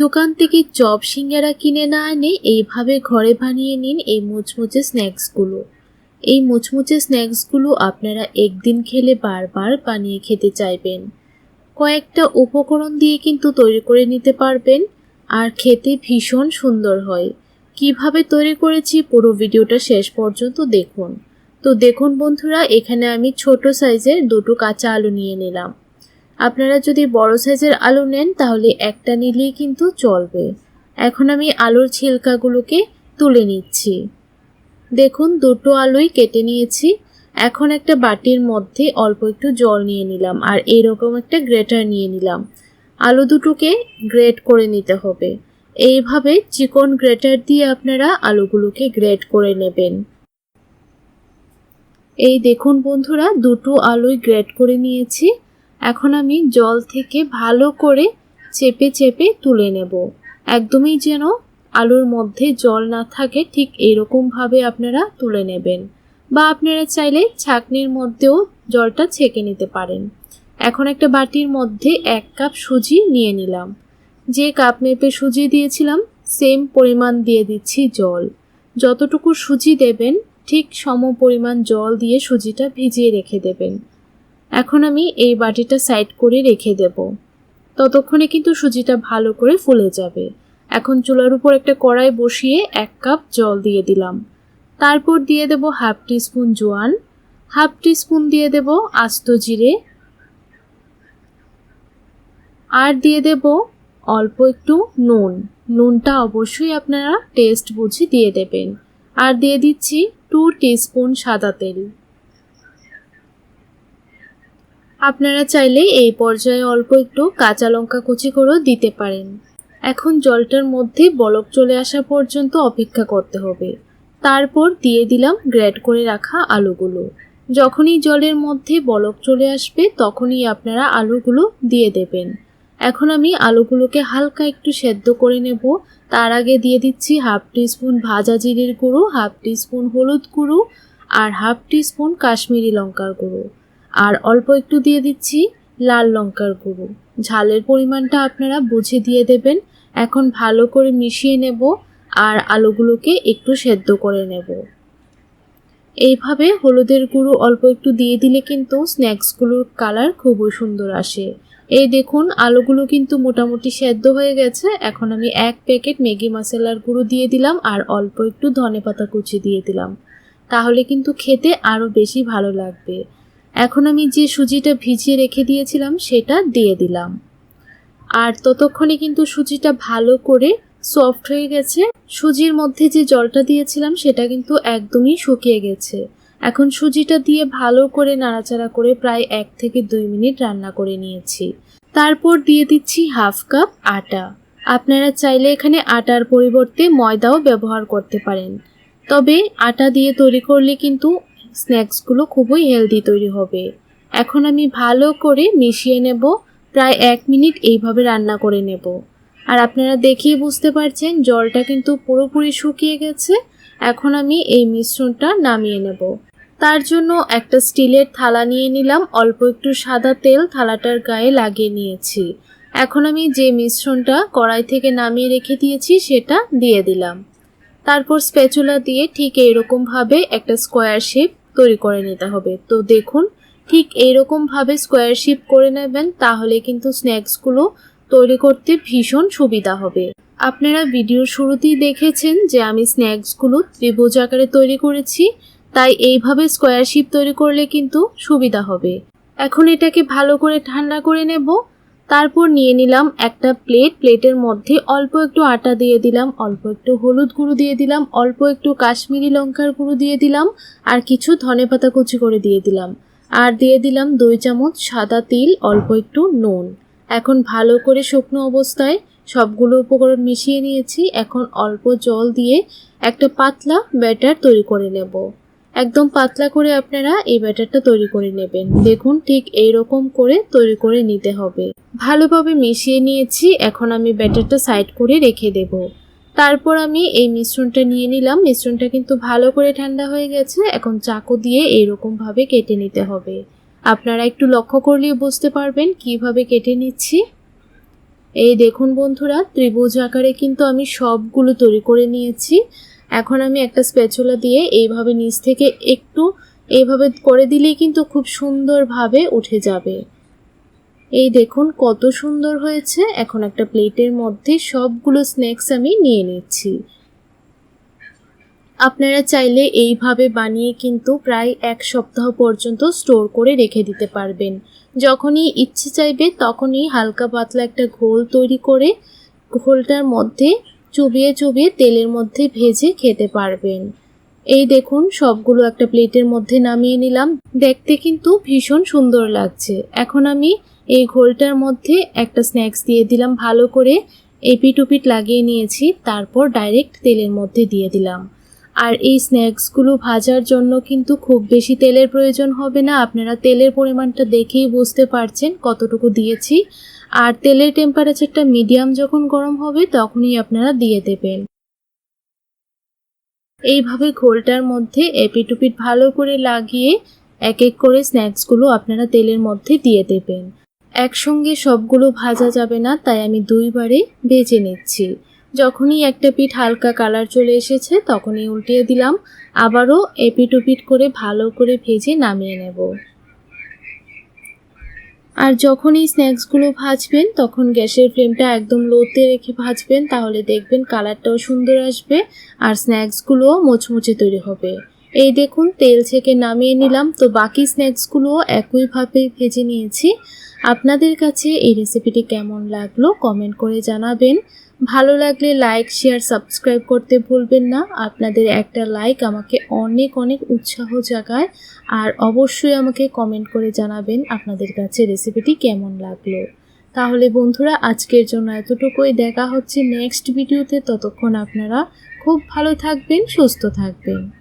দোকান থেকে চপ সিঙ্গারা কিনে না এনে এইভাবে ঘরে বানিয়ে নিন এই মুচমুচে স্ন্যাক্সগুলো। এই মুচমুচে স্ন্যাক্সগুলো আপনারা একদিন খেলে বারবার বানিয়ে খেতে চাইবেন। কয়েকটা উপকরণ দিয়ে কিন্তু তৈরি করে নিতে পারবেন। আর খেতে ভীষণ সুন্দর হয়। কীভাবে তৈরি করেছি পুরো ভিডিওটা শেষ পর্যন্ত দেখুন। তো দেখুন বন্ধুরা, এখানে আমি ছোট সাইজের দুটো কাঁচা আলু নিয়ে নিলাম। আপনারা যদি বড় সাইজের আলু নেন, তাহলে একটা নিলেই কিন্তু চলবে। এখন আমি আলুর ছিলকাগুলোকে তুলে নিচ্ছি। দেখুন, দুটো আলুই কেটে নিয়েছি। এখন একটা বাটির মধ্যে অল্প একটু জল নিয়ে নিলাম আর এরকম একটা গ্রেটার নিয়ে নিলাম। আলু দুটোকে গ্রেট করে নিতে হবে। এইভাবে চিকন গ্রেটার দিয়ে আপনারা আলুগুলোকে গ্রেট করে নেবেন। এই দেখুন বন্ধুরা, দুটো আলুই গ্রেট করে নিয়েছি। এখন আমি জল থেকে ভালো করে চেপে চেপে তুলে নেব। একদমই যেন আলুর মধ্যে জল না থাকে, ঠিক এরকমভাবে আপনারা তুলে নেবেন। বা আপনারা চাইলে ছাকনির মধ্যেও জলটা ছেঁকে নিতে পারেন। এখন একটা বাটির মধ্যে এক কাপ সুজি নিয়ে নিলাম। যে কাপ মেপে সুজি দিয়েছিলাম, সেম পরিমাণ দিয়ে দিচ্ছি জল। যতটুকু সুজি দেবেন, ঠিক সম পরিমাণ জল দিয়ে সুজিটা ভিজিয়ে রেখে দেবেন। এখন আমি এই বাটিটা সাইড করে রেখে দেব। ততক্ষণে কিন্তু সুজিটা ভালো করে ফুলে যাবে। এখন চুলার উপর একটা কড়াই বসিয়ে এক কাপ জল দিয়ে দিলাম। তারপর দিয়ে দেব হাফ টিস্পুন জোয়ান হাফ টিস্পুন দিয়ে দেব আস্ত জিরে, আর দিয়ে দেব অল্প একটু নুন। নুনটা অবশ্যই আপনারা টেস্ট বুঝে দিয়ে দেবেন। আর দিয়ে দিচ্ছি টু টিস্পুন সাদা তেল। আপনারা চাইলে এই পর্যায়ে অল্প একটু কাঁচা লঙ্কা কুচি করেও দিতে পারেন। এখন জলটার মধ্যে বলক চলে আসা পর্যন্ত অপেক্ষা করতে হবে। তারপর দিয়ে দিলাম গ্রেড করে রাখা আলুগুলো। যখনই জলের মধ্যে বলক চলে আসবে, তখনই আপনারা আলুগুলো দিয়ে দেবেন। এখন আমি আলুগুলোকে হালকা একটু সেদ্ধ করে নেব। তার আগে দিয়ে দিচ্ছি হাফ টিস্পুন ভাজা জিরের গুঁড়ো, হাফ টিস্পুন হলুদ গুঁড়ো আর হাফ টিস্পুন কাশ্মীরি লঙ্কার গুঁড়ো। আর অল্প একটু দিয়ে দিচ্ছি লাল লঙ্কার গুঁড়ো। ঝালের পরিমাণটা আপনারা বুঝে দিয়ে দেবেন। এখন ভালো করে মিশিয়ে নেব আর আলুগুলোকে একটু সেদ্ধ করে নেব। এইভাবে হলুদের গুঁড়ো অল্প একটু দিয়ে দিলে কিন্তু স্ন্যাক্সগুলোর কালার খুবই সুন্দর আসে। এই দেখুন, আলুগুলো কিন্তু মোটামুটি সেদ্ধ হয়ে গেছে। এখন আমি এক প্যাকেট ম্যাগি মশলার গুঁড়ো দিয়ে দিলাম আর অল্প একটু ধনে পাতা কুচি দিয়ে দিলাম। তাহলে কিন্তু খেতে আরও বেশি ভালো লাগবে। এখন আমি যে সুজিটা ভিজিয়ে রেখে দিয়েছিলাম, সেটা দিয়ে দিলাম। আর ততক্ষণে কিন্তু সুজিটা ভালো করে সফট হয়ে গেছে। সুজির মধ্যে যে জলটা দিয়েছিলাম, সেটা কিন্তু একদমই শুকিয়ে গেছে। এখন সুজিটা দিয়ে ভালো করে নাড়াচাড়া করে প্রায় এক থেকে দুই মিনিট রান্না করে নিয়েছি। তারপর দিয়ে দিচ্ছি হাফ কাপ আটা। আপনারা চাইলে এখানে আটার পরিবর্তে ময়দাও ব্যবহার করতে পারেন। তবে আটা দিয়ে তৈরি করলে কিন্তু স্ন্যাক্সগুলো খুবই হেলদি তৈরি হবে। এখন আমি ভালো করে মিশিয়ে নেব, প্রায় এক মিনিট এইভাবে রান্না করে নেব। আর আপনারা দেখেই বুঝতে পারছেন, জলটা কিন্তু পুরোপুরি শুকিয়ে গেছে। এখন আমি এই মিশ্রণটা নামিয়ে নেব। তার জন্য একটা স্টিলের থালা নিয়ে নিলাম, অল্প একটু সাদা তেল থালাটার গায়ে লাগিয়ে নিয়েছি। এখন আমি যে মিশ্রণটা কড়াই থেকে নামিয়ে রেখে দিয়েছি, সেটা দিয়ে দিলাম। তারপর স্প্যাচুলা দিয়ে ঠিক এইরকমভাবে একটা স্কোয়ার শেপ তৈরি করে নিতে হবে। তো দেখুন, ঠিক এইরকমভাবে স্কোয়ার শেপ করে নেবেন, তাহলে কিন্তু স্ন্যাক্সগুলো তৈরি করতে ভীষণ সুবিধা হবে। আপনারা ভিডিওর শুরুতেই দেখেছেন যে আমি স্ন্যাক্সগুলো ত্রিভুজ আকারে তৈরি করেছি, তাই এইভাবে স্কোয়ার শেপ তৈরি করলে কিন্তু সুবিধা হবে। এখন এটাকে ভালো করে ঠান্ডা করে নেব। তারপর নিয়ে নিলাম একটা প্লেট প্লেটের মধ্যে অল্প একটু আটা দিয়ে দিলাম, অল্প একটু হলুদ গুঁড়ো দিয়ে দিলাম, অল্প একটু কাশ্মীরি লঙ্কার গুঁড়ো দিয়ে দিলাম, আর কিছু ধনে পাতা কুচি করে দিয়ে দিলাম। আর দিয়ে দিলাম দুই চামচ সাদা তিল, অল্প একটু নুন। এখন ভালো করে শুকনো অবস্থায় সবগুলো উপকরণ মিশিয়ে নিয়েছি। এখন অল্প জল দিয়ে একটা পাতলা ব্যাটার তৈরি করে নেব। একদম পাতলা করে আপনারা এই ব্যাটারটা তৈরি করে নেবেন। দেখুন ঠিক এই রকম করে তৈরি করে নিতে হবে। ভালোভাবে মিশিয়ে নিয়েছি, এখন আমি ব্যাটারটা সাইড করে রেখে দেব। তারপর আমি এই মিশ্রণটা নিয়ে নিলাম। মিশ্রণটা কিন্তু ভালো করে ঠান্ডা হয়ে গেছে, এখন চাকু দিয়ে এইরকমভাবে কেটে নিতে হবে। আপনারা একটু লক্ষ্য করলেই বুঝতে পারবেন কীভাবে কেটে নিচ্ছি। এই দেখুন বন্ধুরা, ত্রিভুজ আকারে কিন্তু আমি সবগুলো তৈরি করে নিয়েছি। এখন আমি একটা স্প্যাচুলা দিয়ে এইভাবে নিচ থেকে একটু এইভাবে করে দিলেই কিন্তু খুব সুন্দরভাবে উঠে যাবে। এই দেখুন কত সুন্দর হয়েছে। এখন একটা প্লেটের মধ্যে সবগুলো স্ন্যাক্স আমি নিয়ে নিচ্ছি। আপনারা চাইলে এইভাবে বানিয়ে কিন্তু প্রায় এক সপ্তাহ পর্যন্ত স্টোর করে রেখে দিতে পারবেন। যখনই ইচ্ছে চাইবে তখনই হালকা পাতলা একটা ঘোল তৈরি করে ঘোলটার মধ্যে চুবিয়ে চুবিয়ে তেলের মধ্যে ভেজে খেতে পারবেন। এই দেখুন, সবগুলো একটা প্লেটের মধ্যে নামিয়ে নিলাম। দেখতে কিন্তু ভীষণ সুন্দর লাগছে। এখন আমি এই ঘোলটার মধ্যে একটা স্ন্যাক্স দিয়ে দিলাম ভালো করে। এপিট উপিট লাগিয়ে নিয়েছি, তারপর ডাইরেক্ট তেলের মধ্যে দিয়ে দিলাম। আর এই স্ন্যাক্সগুলো ভাজার জন্য কিন্তু খুব বেশি তেলের প্রয়োজন হবে না। আপনারা তেলের পরিমাণটা দেখেই বুঝতে পারছেন কতটুকু দিয়েছি। আর তেলের টেম্পারেচারটা মিডিয়াম যখন গরম হবে, তখনই আপনারা দিয়ে দেবেন। এইভাবে ঘোলটার মধ্যে এপিটুপিট ভালো করে লাগিয়ে এক এক করে স্ন্যাক্সগুলো আপনারা তেলের মধ্যে দিয়ে দেবেন। একসঙ্গে সবগুলো ভাজা যাবে না, তাই আমি দুইবারে ভেজে নিচ্ছি। যখনই একটা পিঠ হালকা কালার চলে এসেছে, তখনই উল্টিয়ে দিলাম। আবারও এপিট ওপিট করে ভালো করে ভেজে নামিয়ে নেব। আর যখন এই স্ন্যাক্সগুলো ভাজবেন, তখন গ্যাসের ফ্লেমটা একদম লোতে রেখে ভাজবেন, তাহলে দেখবেন কালারটাও সুন্দর আসবে আর স্ন্যাক্সগুলোও মোচমুচে তৈরি হবে। এই দেখুন, তেল থেকে নামিয়ে নিলাম। তো বাকি স্ন্যাক্সগুলোও একইভাবে ভেজে নিয়েছি। আপনাদের কাছে এই রেসিপিটি কেমন লাগল কমেন্ট করে জানাবেন। ভালো লাগলে লাইক শেয়ার সাবস্ক্রাইব করতে ভুলবেন না। আপনাদের একটা লাইক আমাকে অনেক অনেক উৎসাহ জাগায়। আর অবশ্যই আমাকে কমেন্ট করে জানাবেন আপনাদের কাছে রেসিপিটি কেমন লাগল। তাহলে বন্ধুরা, আজকের জন্য এতটুকুই। দেখা হচ্ছে নেক্সট ভিডিওতে ততক্ষণ আপনারা খুব ভালো থাকবেন, সুস্থ থাকবেন।